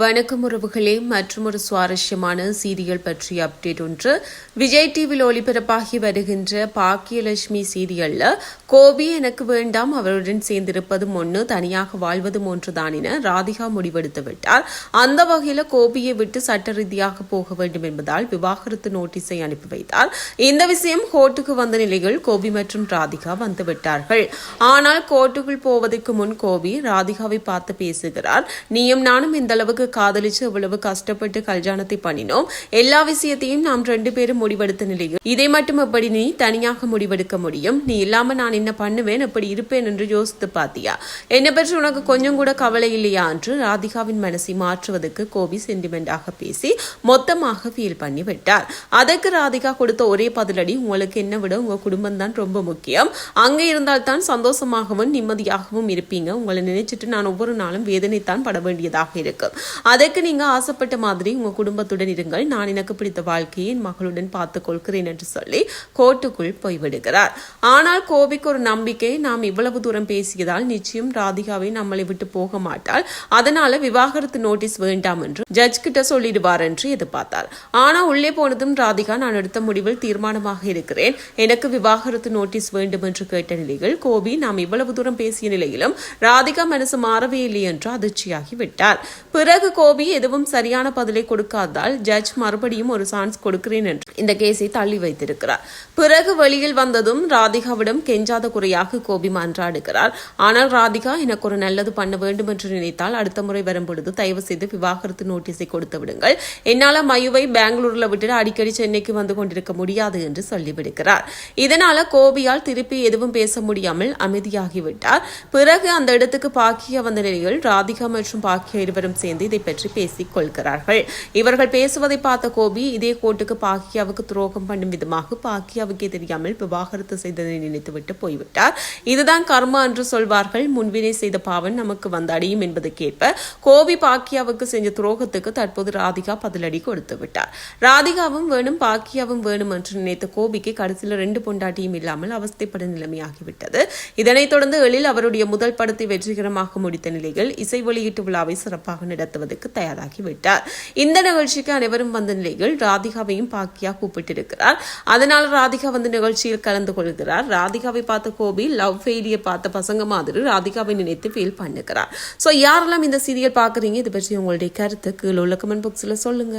வணக்கம் உறவுகளே மற்றும் ஒரு சுவாரஸ்யமான சீரியல் பற்றிய அப்டேட் ஒன்று. விஜய் டிவியில் ஒளிபரப்பாகி வருகின்ற பாக்கியலட்சுமி சீரியல்ல கோபி எனக்கு வேண்டாம் அவருடன் சேர்ந்திருப்பதும் ஒன்று தனியாக வாழ்வதும் ஒன்றுதான் என ராதிகா முடிவெடுத்து விட்டார். அந்த வகையில் கோபியை விட்டு சட்ட ரீதியாக போக வேண்டும் என்பதால் விவாகரத்து நோட்டீஸை அனுப்பி வைத்தார். இந்த விஷயம் கோர்ட்டுக்கு வந்த நிலையில் கோபி மற்றும் ராதிகா வந்து விட்டார்கள். ஆனால் கோர்ட்டுக்குள் போவதற்கு முன் கோபி ராதிகாவை பார்த்து பேசுகிறார். நீயும் நானும் இந்த அளவுக்கு காதலிச்சு அவ்வளவு கஷ்டப்பட்டு கல்யாணத்தை பண்ணினோம். எல்லா விஷயத்தையும் நாம் ரெண்டு பேரும் முடிவெடுத்த நிலையில். இதை மட்டும் எப்படி நீ தனியாக முடிவெடுக்க முடியும்? நீ இல்லாம நான் என்ன பண்ணுவேன்? எப்படி இருப்பேன்? என்று யோசித்து பாத்தியா என்னை பற்றி உனக்கு கொஞ்சம் கூட கவலை இல்லையா? என்று ராதிகாவின் மனசை மாற்றுவதற்கு கோபி சென்டிமெண்டாக பேசி மொத்தமாக ஃபீல் பண்ணி விட்டார். அதற்கு ராதிகா கொடுத்த ஒரே பதிலடி உங்களுக்கு என்ன விட உங்க குடும்பம் தான் ரொம்ப முக்கியம். அங்கே இருந்தால் தான் சந்தோஷமாகவும் நிம்மதியாகவும் இருப்பீங்க. உங்களை நினைச்சிட்டு நான் ஒவ்வொரு நாளும் வேதனைத்தான் பட வேண்டியதாக இருக்கும். அதற்கு நீங்கள் ஆசைப்பட்ட மாதிரி உங்கள் குடும்பத்துடன் இருங்கள். நான் எனக்கு பிடித்த வாழ்க்கையை என் மகளுடன் பார்த்துக் கொள்கிறேன் என்று சொல்லி கோர்ட்டுக்குள் போய்விடுகிறார். ஆனால் கோபிக்கு ஒரு நம்பிக்கை நாம் இவ்வளவு தூரம் பேசியதால் நிச்சயம் ராதிகாவை நம்மளை விட்டு போக மாட்டாள். அதனால விவாகரத்து நோட்டீஸ் வேண்டாம் என்று ஜட்ஜ் கிட்ட சொல்லிடுவார் என்று எதிர்பார்த்தார் ஆனா உள்ளே போனதும் ராதிகா நான் எடுத்த முடிவில் தீர்மானமாக இருக்கிறேன். எனக்கு விவாகரத்து நோட்டீஸ் வேண்டும் என்று கேட்ட நிலையில் கோபி நாம் இவ்வளவு தூரம் பேசிய நிலையிலும் ராதிகா மனசு மாறவே இல்லை என்று அதிர்ச்சியாகி விட்டார். பிறகு கோபி எதுவும் சரியான பதிலை கொடுக்காததால் ஜட்ஜ் மறுபடியும் ஒரு சான்ஸ் கொடுக்கிறேன் என்று இந்த கேஸை தள்ளி வைத்திருக்கிறார். பிறகு வெளியில் வந்ததும் ராதிகாவிடம் கெஞ்சாத குறையாக கோபி மன்றாடுகிறார். ஆனால் ராதிகா எனக்கு ஒரு நல்லது பண்ண வேண்டும் என்று நினைத்தால் அடுத்த முறை வரும்பொழுது தயவு செய்து விவாகரத்து நோட்டீஸை கொடுத்து விடுங்கள். என்னால மயுவை பெங்களூர்ல விட்டுட்டு அடிக்கடி சென்னைக்கு வந்து கொண்டிருக்க முடியாது என்று சொல்லிவிடுகிறார். இதனால கோபியால் திருப்பி எதுவும் பேச முடியாமல் அமைதியாகிவிட்டார். பிறகு அந்த இடத்துக்கு பாக்கியா வந்த நிலையில் ராதிகா மற்றும் பாக்கியா இருவரும் சேர்ந்து இதை பற்றி பேசிக் கொள்கிறார்கள். இவர்கள் பேசுவதை பார்த்த கோபி இதே கோட்டுக்கு பாக்கியாவுக்கு துரோகம் பண்ணும் விதமாக பாக்கியாவுக்கே தெரியாமல் விவாகரத்து செய்ததை நினைத்துவிட்டு போய்விட்டார். இதுதான் கர்மா என்று சொல்வார்கள். முன்வினை செய்த பாவன் நமக்கு வந்தடையும் என்பது என்பதற்கேற்ப கோபி பாக்கியாவுக்கு செஞ்ச துரோகத்துக்கு தற்போது ராதிகா பதிலடி கொடுத்து விட்டார். ராதிகாவும் வேணும் பாக்கியாவும் வேணும் என்று நினைத்த கோபிக்கு கடைசியில் ரெண்டு பொண்டாட்டியும் இல்லாமல் அவஸ்தைப்படும் நிலைமையாகிவிட்டது. இதனைத் தொடர்ந்து எழில் அவருடைய முதல் படத்தை வெற்றிகரமாக முடித்த நிலையில் இசை வெளியீட்டு விழாவை சிறப்பாக நடத்துவதற்கு தயாராகிவிட்டார். இந்த நிகழ்ச்சிக்கு அனைவரும் வந்த நிலையில் ராதிகாவையும் பாக்கியா கூப்பிட்டிருக்கிறார். அதனால் ராதிகா வந்து நிகழ்ச்சியில் கலந்து கொள்கிறார். ராதிகாவை பார்த்த கோபி லவ் ஃபெயிலியர் பார்த்த பசங்க மாதிரி ராதிகாவை நினைத்து ஃபீல் பண்ணுகிறார். ஸோ யாரெல்லாம் இந்த சீரியல் பார்க்குறீங்க? இது பற்றி உங்களுடைய கருத்து கீழே உள்ள கமெண்ட் பாக்ஸில் சொல்லுங்க.